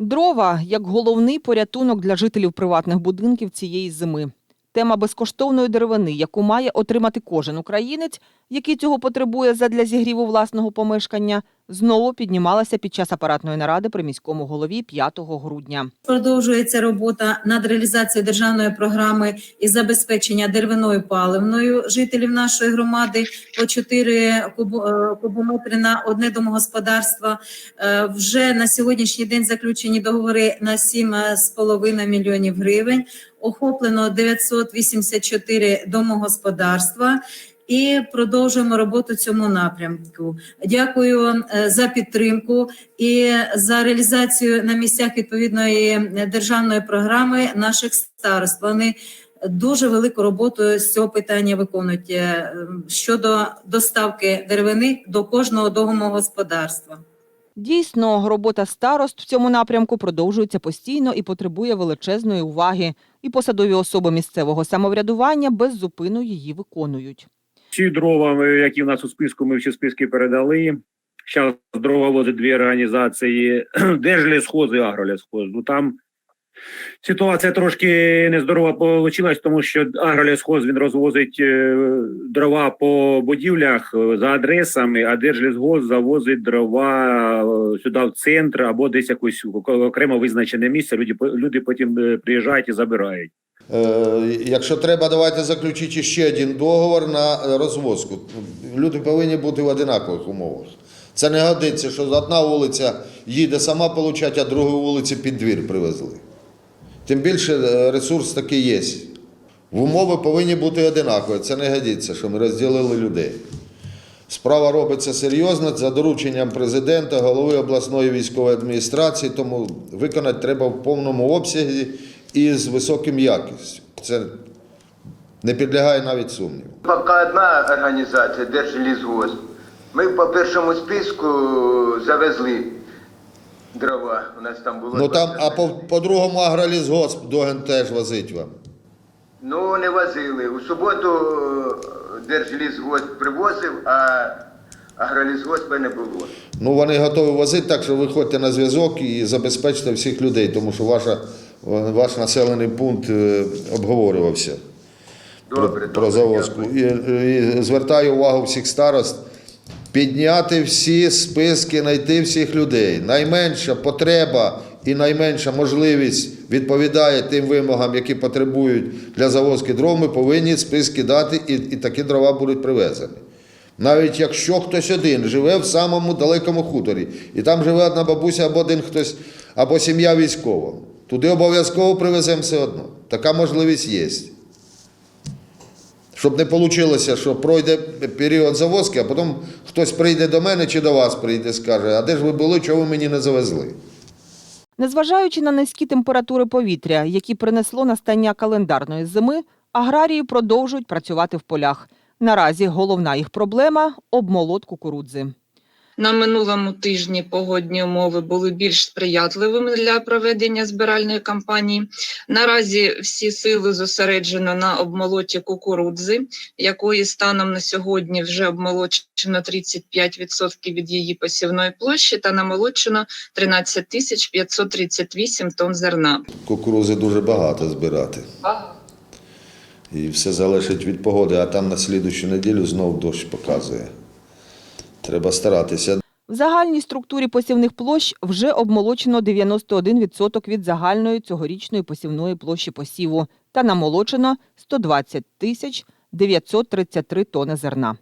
Дрова як головний порятунок для жителів приватних будинків цієї зими. Тема безкоштовної деревини, яку має отримати кожен українець, який цього потребує задля зігріву власного помешкання, знову піднімалася під час апаратної наради при міському голові 5 грудня. Продовжується робота над реалізацією державної програми із забезпечення деревиною паливною жителів нашої громади по 4 кубу- е, кубометри на одне домогосподарство. Е, Вже на сьогоднішній день заключені договори на 7,5 мільйонів гривень. Охоплено 984 домогосподарства. І продовжуємо роботу цьому напрямку. Дякую е, за підтримку і за реалізацію на місцях відповідної державної програми наших старост. Вони дуже велику роботу з цього питання виконують е, щодо доставки деревини до кожного домогосподарства. Дійсно, робота старост в цьому напрямку продовжується постійно і потребує величезної уваги. І посадові особи місцевого самоврядування без зупину її виконують. Ці дрова, е, які в нас у списку, ми всі списки передали. Зараз дрова возить дві організації: Держлісхоз і Агролісхоз. Ну там ситуація трошки нездорова вийшла, тому що Агролісхоз він розвозить е, дрова по будівлях е, за адресами, а Держлісхоз завозить дрова сюди в центр або десь якось окремо визначене місце. Люди, люди потім приїжджають і забирають. Е, Якщо треба, давайте заключити ще один договор на е, розвозку. Люди повинні бути в одинакових умовах. Це не годиться, що одна вулиця їде сама получати, а другу вулиці під двір привезли. Тим більше е, ресурс такий є. В умови повинні бути одинакові. Це не годиться, що ми розділили людей. Справа робиться серйозно за дорученням президента, голови обласної військової адміністрації, тому виконати треба в повному обсязі і з високим якістю. Це не підлягає навіть сумніву. Поки одна організація Держлісгосп. Ми по першому списку завезли дрова. У нас там було. Ну там, а по, по другому агролісгосп Доген теж возить вам. Ну, не возили. У суботу е, Держлісгосп привозив, а агролісгоспа не було. Ну вони готові возити, так що виходьте на зв'язок і забезпечте всіх людей, тому що ваша, ваш населений пункт е, обговорювався. Добре, про, добре, про завозку. І, і звертаю увагу всіх старост підняти всі списки, знайти всіх людей. Найменша потреба і найменша можливість відповідає тим вимогам, які потребують для завозки дров. Ми повинні списки дати, і, і такі дрова будуть привезені. Навіть якщо хтось один живе в самому далекому хуторі, і там живе одна бабуся або один хтось, або сім'я військова, туди обов'язково привеземо все одно. Така можливість є. Щоб не вийшло, що пройде період завозки, а потім хтось прийде до мене чи до вас прийде, скаже, а де ж ви були, чого ви мені не завезли? Незважаючи на низькі температури повітря, які принесло настання календарної зими, аграрії продовжують працювати в полях. Наразі головна їх проблема обмолот кукурудзи. На минулому тижні погодні умови були більш сприятливими для проведення збиральної кампанії. Наразі всі сили зосереджено на обмолоті кукурудзи, якої станом на сьогодні вже обмолочено 35% від її посівної площі та намолочено 13 тисяч 538 тонн зерна. Кукурузи дуже багато збирати. І все залежить від погоди, а там на слідущу неділю знов дощ показує. Треба старатися. В загальній структурі посівних площ вже обмолочено 91% від загальної цьогорічної посівної площі посіву та намолочено 120 тисяч 933 тони зерна.